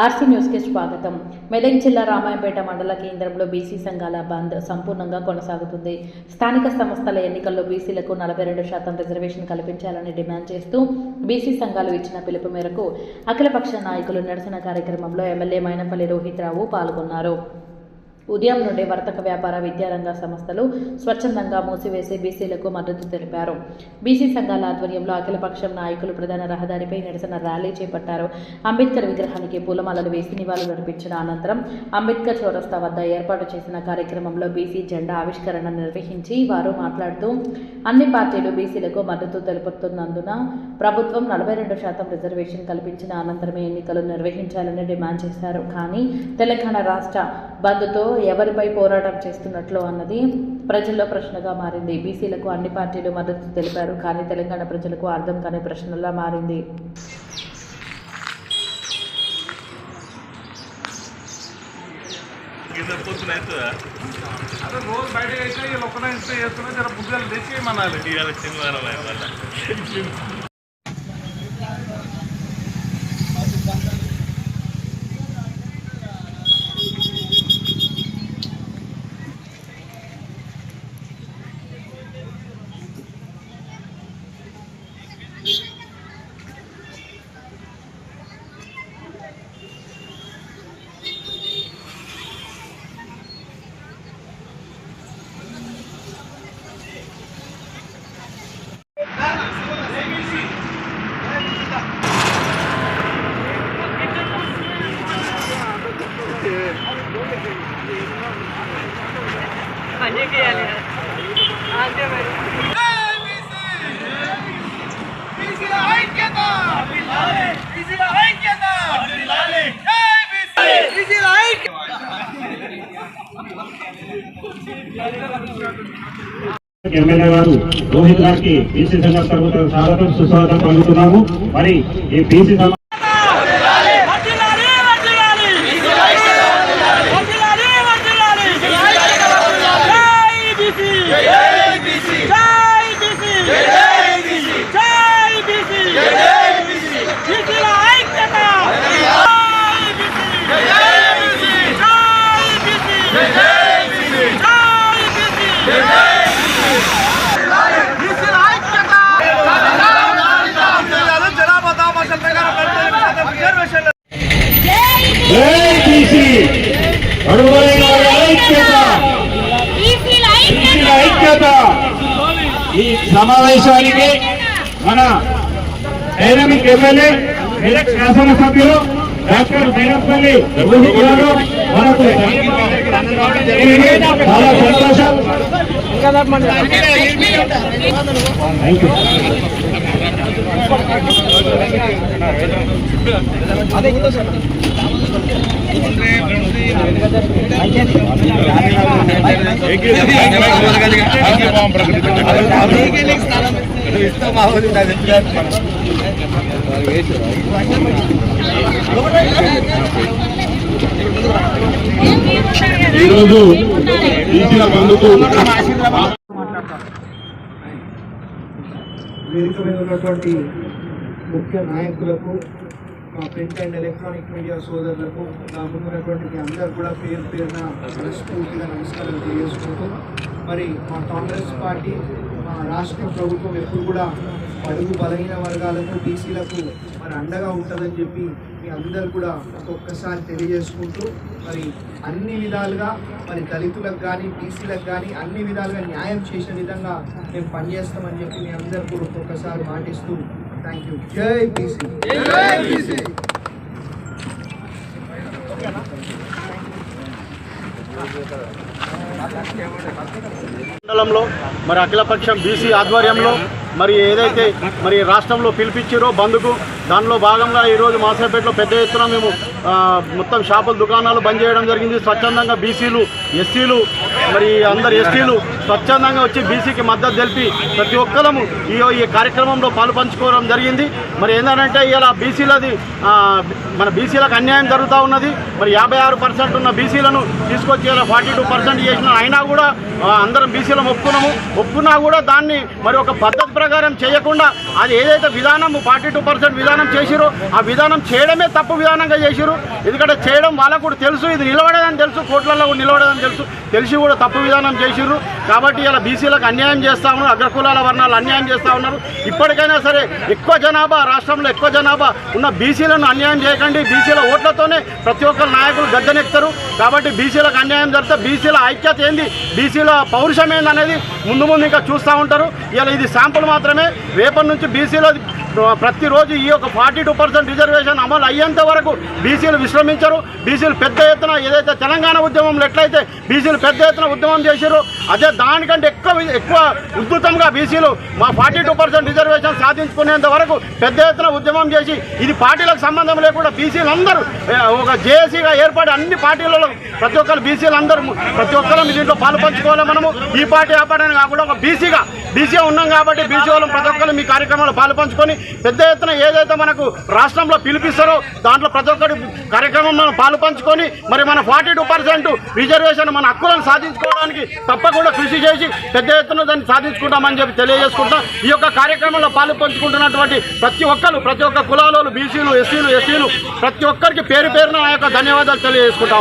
RC న్యూస్కి స్వాగతం. మెదక్ జిల్లా రామాయంపేట మండల కేంద్రంలో బీసీ సంఘాల బంద్ సంపూర్ణంగా కొనసాగుతుంది. స్థానిక సంస్థల ఎన్నికల్లో బీసీలకు నలభై రెండు శాతం రిజర్వేషన్ కల్పించాలని డిమాండ్ చేస్తూ బీసీ సంఘాలు ఇచ్చిన పిలుపు మేరకు అఖిలపక్ష నాయకులు నిరసన కార్యక్రమంలో ఎమ్మెల్యే మైనపల్లి రోహిత్ రావు పాల్గొన్నారు. ఉదయం నుండి వర్తక వ్యాపార విద్యారంగ సంస్థలు స్వచ్ఛందంగా మూసివేసి బీసీలకు మద్దతు తెలిపారు. బీసీ సంఘాల ఆధ్వర్యంలో అఖిలపక్షం నాయకులు ప్రధాన రహదారిపై నిరసన ర్యాలీ చేపట్టారు. అంబేద్కర్ విగ్రహానికి పూలమాలలు వేసి నివాళులు అర్పించిన అనంతరం అంబేద్కర్ చౌరస్తా వద్ద ఏర్పాటు చేసిన కార్యక్రమంలో బీసీ జెండా ఆవిష్కరణ నిర్వహించి వారు మాట్లాడుతూ అన్ని పార్టీలు బీసీలకు మద్దతు తెలుపుతున్నందున ప్రభుత్వం నలభై రెండు శాతం రిజర్వేషన్ కల్పించిన అనంతరమే ఎన్నికలు నిర్వహించాలని డిమాండ్ చేశారు. కానీ తెలంగాణ రాష్ట్ర బంద్తో ఎవరిపై పోరాటం చేస్తున్నట్లు అన్నది ప్రజల్లో ప్రశ్నగా మారింది. బీసీలకు అన్ని పార్టీలు మద్దతు తెలిపారు కానీ తెలంగాణ ప్రజలకు అర్థం కాని ప్రశ్నలా మారింది. రోజు బయటకు అయితే వీళ్ళు ఒక్కనే చేస్తున్నా జర బుద్ధిగా తెచ్చి శనివారం ఎమ్మెల్యే గారు రోహిత్ గారికి బీసీ సంఘ తరఫున స్వాగతం సుస్వాగతం పలుకుతున్నాము. మరి ఈ బీసీ సంఘ వర్ధిల్లాలి వర్ధిల్లాలి వర్ధిల్లాలి వర్ధిల్లాలి జై బీసీ జై బీసీ జై బీసీ జై బీసీ జై బీసీ జై బీసీ బీసీల ఐక్యత జై బీసీ జై బీసీ జై బీసీ జై బీసీ జై బీసీ బీసీల ఐక్యత జనాభా దామాషాల ప్రకారం రిజర్వేషన్ జై బీసీ అడుగులైన వారి ఐక్యత. ఈ సమావేశానికి మన డైనమిక్ ఎమ్మెల్యే మెదక్ శాసనసభ్యులు డాక్టర్ బైనపల్లి రోహిత్ గారు మనకు చాలా సంతోషం. థ్యాంక్ యూ ఈరోజు ఇచ్చిన బంధుకు వేదిక మీద ఉన్నటువంటి ముఖ్య నాయకులకు మా ప్రింట్ అండ్ ఎలక్ట్రానిక్ మీడియా సోదరులకు నా ముందున్నటువంటి అందరు కూడా పేరు పేరున మనస్ఫూర్తిగా నమస్కారాలు తెలియజేసుకుంటూ మరి మా కాంగ్రెస్ పార్టీ మా రాష్ట్ర ప్రభుత్వం ఎప్పుడు కూడా అడుగు బలహీన వర్గాలకు బీసీలకు మరి అండగా ఉంటుందని చెప్పి మీ అందరు కూడా ఒక్కొక్కసారి తెలియజేసుకుంటూ మరి అన్ని విధాలుగా మరి దళితులకు కానీ బీసీలకు కానీ అన్ని విధాలుగా న్యాయం చేసే విధంగా మేము పనిచేస్తామని చెప్పి మీ అందరు కూడా ఒక్కొక్కసారి మాటిస్తూ థ్యాంక్ యూ జై బీసీ. జై బీసీ. మండలంలో మరి అఖిలపక్షం బీసీ ఆధ్వర్యంలో మరి ఏదైతే మరి రాష్ట్రంలో పిలిపించారో బంద్కు దానిలో భాగంగా ఈరోజు మాసేపేటలో పెద్ద ఎత్తున మేము మొత్తం షాపుల దుకాణాలు బంద్ చేయడం జరిగింది. స్వచ్ఛందంగా బీసీలు ఎస్సీలు మరి అందరు ఎస్టీలు స్వచ్ఛందంగా వచ్చి బీసీకి మద్దతు తెలిపి ప్రతి ఒక్కరము ఈ ఈ కార్యక్రమంలో పాలు పంచుకోవడం జరిగింది. మరి ఏంటంటే ఇలా బీసీలది మన బీసీలకు అన్యాయం జరుగుతూ ఉన్నది. మరి యాభై ఆరు పర్సెంట్ ఉన్న బీసీలను తీసుకొచ్చి ఇలా ఫార్టీ టూ పర్సెంట్ చేసిన అయినా కూడా అందరం బీసీలం ఒప్పుకున్నాము. ఒప్పుకున్నా కూడా దాన్ని మరి ఒక పద్ధతి ప్రకారం చేయకుండా అది ఏదైతే విధానం ఫార్టీ టూ పర్సెంట్ విధానం చేసిరో ఆ విధానం చేయడమే తప్పు విధానంగా చేసిరు. ఎందుకంటే చేయడం వాళ్ళకు కూడా తెలుసు ఇది నిలబడేదని తెలుసు కోట్లలో కూడా నిలబడదని తెలుసు. తెలిసి కూడా తప్పు విధానం చేసిర్రు. కాబట్టి ఇలా బీసీలకు అన్యాయం చేస్తూ ఉన్నారు అగ్రకులాల వర్ణాలు అన్యాయం చేస్తా ఉన్నారు. ఇప్పటికైనా సరే ఎక్కువ జనాభా రాష్ట్రంలో ఎక్కువ జనాభా ఉన్న బీసీలను అన్యాయం చేయకండి. బీసీల ఓట్లతోనే ప్రతి ఒక్కరు నాయకులు గద్దెనెక్తారు కాబట్టి బీసీలకు అన్యాయం జరిగితే బీసీల ఐక్యత ఏంది? బీసీల పౌరుషం ఏంది అనేది ముందు ముందు ఇంకా చూస్తూ ఉంటారు. ఇలా ఇది శాంపుల్ మాత్రమే. రేపటి నుంచి బీసీలో ప్రతిరోజు ఈ యొక్క ఫార్టీ టూ పర్సెంట్ రిజర్వేషన్ అమలు అయ్యేంత వరకు బీసీలు విశ్రమించరు. బీసీలు పెద్ద ఎత్తున ఏదైతే తెలంగాణ ఉద్యమంలో ఎట్లయితే బీసీలు పెద్ద ఎత్తున ఉద్యమం చేశారు అదే దానికంటే ఎక్కువ ఎక్కువ ఉద్ధృతంగా బీసీలు మా ఫార్టీ టూ పర్సెంట్ రిజర్వేషన్ సాధించుకునేంత వరకు పెద్ద ఎత్తున ఉద్యమం చేసి ఇది పార్టీలకు సంబంధం లేకుండా బీసీలు అందరూ ఒక జేఏసీగా ఏర్పడి అన్ని పార్టీలలో ప్రతి ఒక్కరు బీసీలందరూ ప్రతి ఒక్కరు దీంట్లో పాలు పంచుకోవాలి మనము. ఈ పార్టీ ఆ పార్టీ కాకుండా ఒక బీసీగా బీసీ ఉన్నాం కాబట్టి బీసీ వాళ్ళు ప్రతి ఒక్కరు మీ కార్యక్రమంలో పాల్పంచుకొని పెద్ద ఎత్తున ఏదైతే మనకు రాష్ట్రంలో పిలిపిస్తారో దాంట్లో ప్రతి ఒక్కరి కార్యక్రమం మనం పాలుపంచుకొని మరి మన ఫార్టీ టూ పర్సెంట్ రిజర్వేషన్ మన హక్కులను సాధించుకోవడానికి తప్పకుండా కృషి చేసి పెద్ద ఎత్తున దాన్ని సాధించుకుంటామని చెప్పి తెలియజేసుకుంటాం. ఈ యొక్క కార్యక్రమంలో పాల్పంచుకుంటున్నటువంటి ప్రతి ఒక్కరు ప్రతి ఒక్క కులాలు బీసీలు ఎస్సీలు ఎస్టీలు ప్రతి ఒక్కరికి పేరు పేరున నా యొక్క ధన్యవాదాలు తెలియజేసుకుంటా